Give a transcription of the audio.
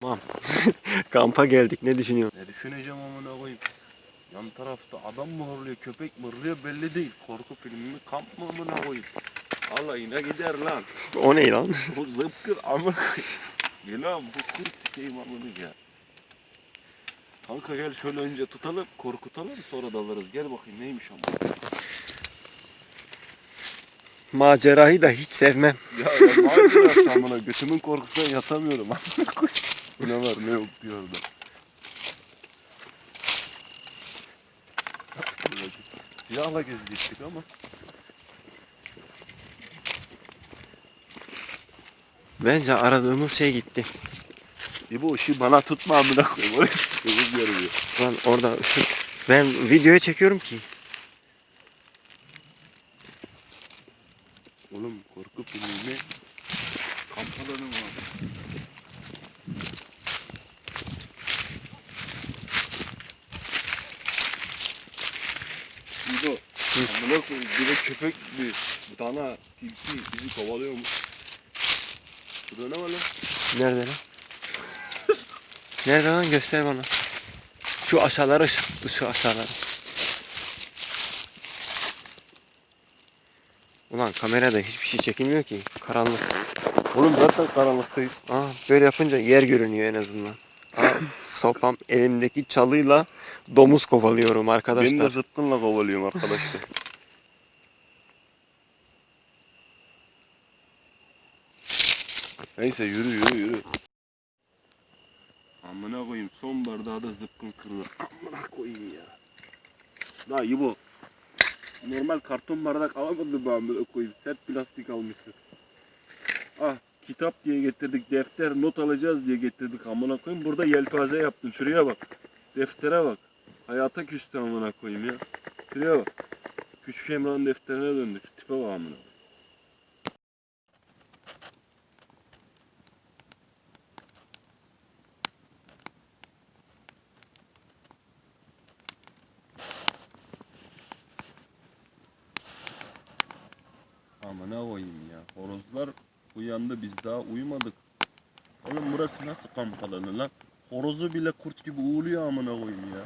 Tamam. Kampa geldik. Ne düşünüyorsun? Ne düşüneceğim amına koyayım. Yan tarafta adam mı horluyor, köpek mi horluyor belli değil. Korku filmi mi, kamp mı amına koyayım. Alayına gider lan. O ne lan? Bu zıpkır amına koyayım. Lan bu kurt sikeyim amına ya. Kanka gel şöyle önce tutalım, korkutalım sonra dalarız. Gel bakayım neymiş ama. Macerayı da hiç sevmem. Ya ya macera amına götümün korkusundan yatamıyorum amına koyayım. Bu ne var ne yok diyor orada. Siyahla gezecektik ama. Bence aradığımız şey gitti. Bu ışığı bana tutma amına koyayım. Oraya gözüm. Lan orada ışık. Ben videoya çekiyorum ki. Oğlum korku filmi kamp alanı var. İbo, amına koyayım bir de köpek bir, bir tane tilki bizi kovalıyormuş. Burada ne var lan? Nerede lan? Nerede lan? Göster bana. Şu aşağıları ışık. Şu aşağıları. Ulan kamerada hiçbir şey çekilmiyor ki. Karanlık. Oğlum zaten karanlıktayız. Aa, böyle yapınca yer görünüyor en azından. Sopam elimdeki çalıyla domuz kovalıyorum Ben de arkadaşlar. zıpkınla kovalıyorum arkadaşlar. Neyse yürü yürü yürü. Amına koyayım son bardağı da zıpkın kırılır. Amına koyayım ya. La İbo. Normal karton bardak alamadın mı amına koyayım? Sert plastik almışsın. Ah kitap diye getirdik, defter, not alacağız diye getirdik amına koyayım. Burada yelpaze yaptın. Şuraya bak. Deftere bak. Hayata küstü amına koyayım ya. Şuraya bak. Küçük Emrah'ın defterine döndük. Tipe bak amına. Amına koyayım ya. Horozlar uyandı biz daha uyumadık. Oğlum burası nasıl kamp alanı lan? Horozu bile kurt gibi uğuluyor amına koyayım ya.